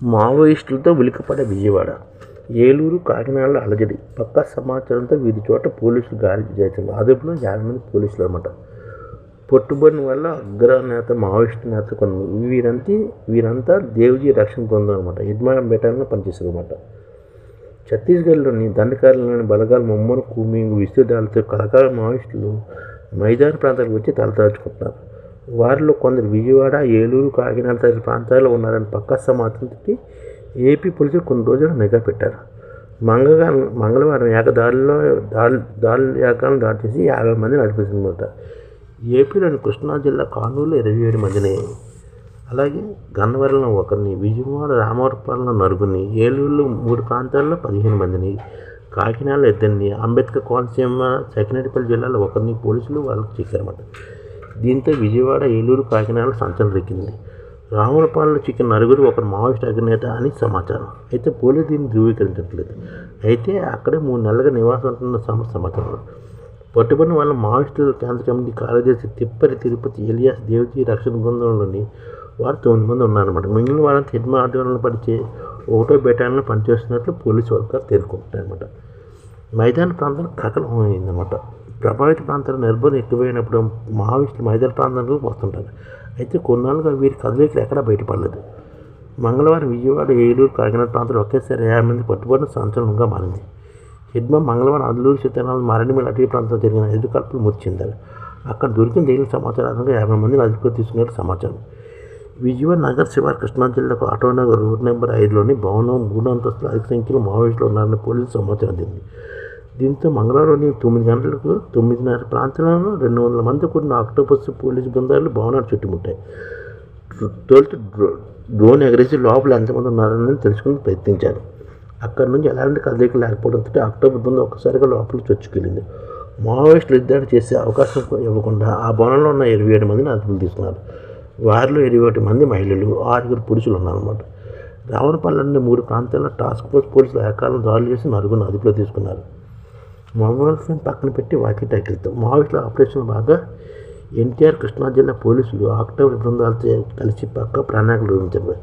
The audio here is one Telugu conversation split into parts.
మావోయిస్టులతో ఉలికపడే విజయవాడ. ఏలూరు కాకినాడలో అలజడి. పక్కా సమాచారంతో వీధి చోట పోలీసులు గాలి చేసింది అదుపులో యాభై మంది పోలీసులు అనమాట పట్టుబడిన వల్ల అగ్రనేత మావోయిస్టు నేత కొన్ని వీరంతా వీరంతా దేవ్జీ రక్షణ బృందం అనమాట ఇడ్మా బెటాలియన్లో పనిచేశారు అనమాట ఛత్తీస్గఢ్లోని దండకారులోని బలగాలు ముమ్మరు కూమింగు విస్తృతాలతో కలకాల మావోయిస్టులు మైదాన ప్రాంతాలకు వచ్చి తలదాచుకుంటున్నారు. వారిలో కొందరు విజయవాడ ఏలూరు కాకినాడ తదితర ప్రాంతాల్లో ఉన్నారని పక్కా సమాచారంతో ఏపీ పోలీసులు కొన్ని రోజులు నిఘా పెట్టారు. మంగళవారం మంగళవారం ఏకదారిలో దాడి దాడి ఏకాలను దాడి చేసి యాభై మందిని అనిపిస్తుందన్నమాట ఏపీలోని కృష్ణా జిల్లా కానూరులో ఇరవై ఏడు మందిని అలాగే గన్నవరంలో ఒకరిని విజయవాడ రామవరపాలెంలో నలుగురిని ఏలూరులో మూడు ప్రాంతాల్లో పదిహేను మందిని కాకినాడలో ఇద్దరిని అంబేద్కర్ కోనసీమ సెకండరీపల్లి జిల్లాలో ఒకరిని పోలీసులు వాళ్ళకి చేశారన్నమాట దీంతో విజయవాడ ఏలూరు కాకినాడలో సంచలనం రెక్కింది రామవరపాలెంలో చిక్కిన నలుగురు ఒకరు మావోయిస్ట్ అగ్రనేత అని సమాచారం. అయితే పోలీసు దీన్ని ధృవీకరించట్లేదు. అయితే అక్కడే మూడు నెలలుగా నివాసం ఉంటున్న సమాచారం. పట్టుబడిన వాళ్ళ మావోయిస్టుల కేంద్ర కమిటీ కార్యదర్శి తిప్పరి తిరుపతి ఎలియాస్ దేవజీ రక్షణ బృందంలోని వారు తొమ్మిది మంది ఉన్నారన్నమాట. మిగిలిన వారంతా హిడ్మా ఆధ్వర్యంలో పడిచే ఒకటో బెటాలియన్లో పనిచేస్తున్నట్లు పోలీసు వర్గాలు తేరుకుంటారన్నమాట మైదాన ప్రాంతం కకలం అయిందన్నమాట. ప్రభావిత ప్రాంతాల నిర్బంధం ఎక్కువైనప్పుడు మహావిష్ణు మైదాన ప్రాంతాలకు వస్తుంటారు. అయితే కొన్నాళ్ళుగా వీరి కదలికలు ఎక్కడా బయటపడలేదు. మంగళవారం విజయవాడ ఏలూరు కాకినాడ ప్రాంతంలో ఒకేసారి యాభై మంది పట్టుబడిన సంచలనంగా మారింది. హిడ్మ మంగళవారం అల్లూరు సీతారామన్ మారేడుమిల్లి అటవీ ప్రాంతంలో జరిగిన ఎదురుకాల్పులు మృతి చెందారు అక్కడ దొరికిన తేలిన సమాచారం యాభై మందిని అదుపులో తీసుకున్నట్టు సమాచారం. విజయవాడ నగర్ శివారు కృష్ణా జిల్లాకు ఆటోనగర్ రోడ్ నెంబర్ ఐదులోని భవనం మూడు అంతస్తుల అధిక సంఖ్యలో మావోయిస్టులు ఉన్నారని పోలీసులు సమాచారం అందింది. దీంతో మంగళవారం తొమ్మిది గంటలకు తొమ్మిదిన్నర ప్రాంతంలో రెండు వందల మంది కూడిన ఆక్టోపస్ పోలీసు బృందాలు భవనాలు చుట్టుముట్టాయి. తొలుత డ్రో డ్రోన్ ఎగరేసి లోపల ఎంతమంది ఉన్నారని తెలుసుకుని ప్రయత్నించారు. అక్కడి నుంచి ఎలాంటి కదలిక లేకపోవడంతో అక్టోబర్ బృందం ఒక్కసారిగా లోపలికి చొచ్చుకెళ్ళింది. మావోయిస్టులు ఇద్దరు చేసే అవకాశం ఇవ్వకుండా ఆ భవనంలో ఉన్న ఇరవై ఏడు మందిని అదుపులు తీసుకున్నారు. వారిలో ఇరవై ఒకటి మంది మహిళలు ఆరుగురు పురుషులు ఉన్నారన్నమాట. రావణపల్లి మూడు ప్రాంతాల్లో టాస్క్ ఫోర్స్ పోలీసులు ఏకాలం దాడులు చేసి నలుగురిని అదుపులో తీసుకున్నారు. మొబైల్ ఫోన్ పక్కన పెట్టి వాకి టాకిల్తో మావోయిస్టుల ఆపరేషన్ బాగా ఎన్టీఆర్ కృష్ణా జిల్లా పోలీసులు ఆక్టోబర్ బృందాలతో కలిసి పక్క ప్రణాళికలు రూపించారు.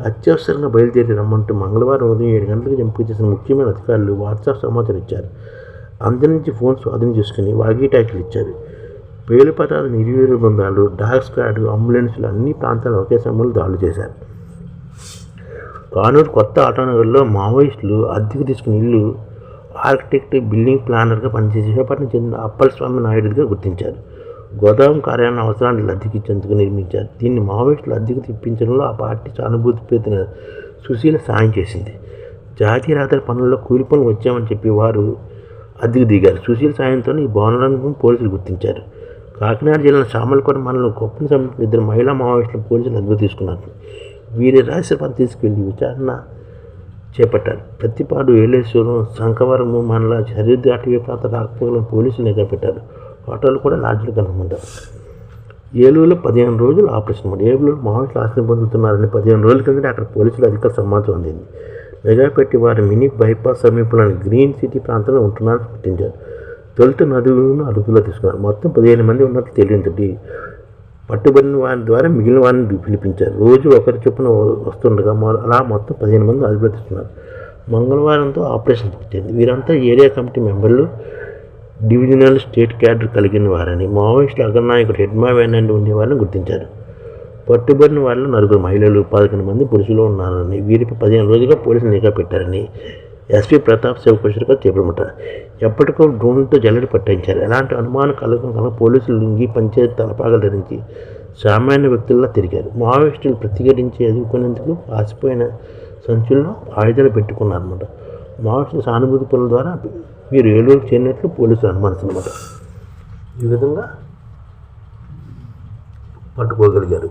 అత్యవసరంగా బయలుదేరి రమ్మంటూ మంగళవారం ఉదయం ఏడు గంటలకు ఎంపిక చేసిన ముఖ్యమైన అధికారులు వాట్సాప్ సమాచారం ఇచ్చారు. అందరి నుంచి ఫోన్ స్వాధీనం చేసుకుని వాకీ టాకిలు ఇచ్చారు. పేలుపటాలు నిర్వీర్య బృందాలు డాగ్ స్క్వాడ్ అంబులెన్సులు అన్ని ప్రాంతాలు ఒకే సమయంలో దాడులు చేశారు. కానూరు కొత్త ఆటోనగర్లో మావోయిస్టులు అద్దెకు తీసుకుని ఇల్లు ఆర్కిటెక్ట్ బిల్డింగ్ ప్లానర్గా పనిచేసే విశాఖపట్నం చెందిన అప్పల స్వామి నాయుడుగా గుర్తించారు. గోదావరి కార్యాలయం అవసరాన్ని లద్దెకి ఇచ్చేందుకు నిర్మించారు. దీన్ని మావోయిస్టులు అద్దెకు తెప్పించడంలో ఆ పార్టీ సానుభూతి పెద్దిన సుశీల సాయం చేసింది. జాతీయ రహదారి పనుల్లో కూలి పనులు వచ్చామని చెప్పి వారు అద్దెకు దిగారు. సుశీల సాయంతో ఈ భవనాలను పోలీసులు గుర్తించారు. కాకినాడ జిల్లా సామలకోట మండలం గొప్పని సమీప ఇద్దరు మహిళా మావోయిస్టులు పోలీసులు అదుపు తీసుకున్నారు. వీరి రహస్య పని తీసుకెళ్ళి విచారణ చేపట్టారు. ప్రతిపాడు ఏలేశ్వరం శంఖవరము మండల సరిహద్దు అటవీ ప్రాంత రాకపోకలను పోలీసులు నిఘా పెట్టారు ఆటోలు కూడా లాడ్జ్లు కనుగొంటారు ఏలూరులో పదిహేను రోజులు ఆపరేషన్ అన్నమాట ఏలూరు మామూలు ఆశ్రయం పొందుతున్నారని పదిహేను రోజుల కిందట అక్కడ పోలీసులు అధికార సమాచారం అందింది. నిఘా వారి వారు మినీ బైపాస్ సమీపంలోని గ్రీన్ సిటీ ప్రాంతంలో ఉంటున్నారని గుర్తించారు. తొలుత నదులను అదుపులో తీసుకున్నారు. మొత్తం పదిహేను మంది ఉన్నట్లు తెలియదు పట్టుబడిన వారి ద్వారా మిగిలిన వారిని పిలిపించారు రోజు ఒకరి చొప్పున వస్తుండగా అలా మొత్తం పదిహేను మంది అదుపులో మంగళవారంతో ఆపరేషన్ పూర్తయింది. వీరంతా ఏరియా కమిటీ మెంబర్లు డివిజనల్ స్టేట్ క్యాడర్ కలిగిన వారని మావోయిస్టుల అగ్రనాయకుడు హెడ్మా వేనండి ఉండేవారిని గుర్తించారు. పట్టుబడిన వాళ్ళు నలుగురు మహిళలు పదకొండు మంది పురుషులు ఉన్నారని వీరిపై పదిహేను రోజులుగా పోలీసులు నిఘా పెట్టారని ఎస్పీ ప్రతాప్ శివకుషర్గా తీవ్రమట ఎప్పటికో డ్రోన్తో జల్లెడ పట్టించారు. ఎలాంటి అనుమానం కలగకుండా పోలీసులు లింగి పంచాయతీ తలపాగలు ధరించి సామాన్య వ్యక్తుల్లా తిరిగారు. మావోయిస్టులు ప్రతిఘటించి ఎదుర్కొనేందుకు ఆసిపోయిన సంచుల్లో ఆయుధాలు పెట్టుకున్నారన్నమాట. మావోయిస్టుల సానుభూతి పనుల ద్వారా వీరు ఏలూరు చేరినట్లు పోలీసులు అనుమానిస్తున్నమాట ఈ విధంగా పట్టుకోగలిగారు.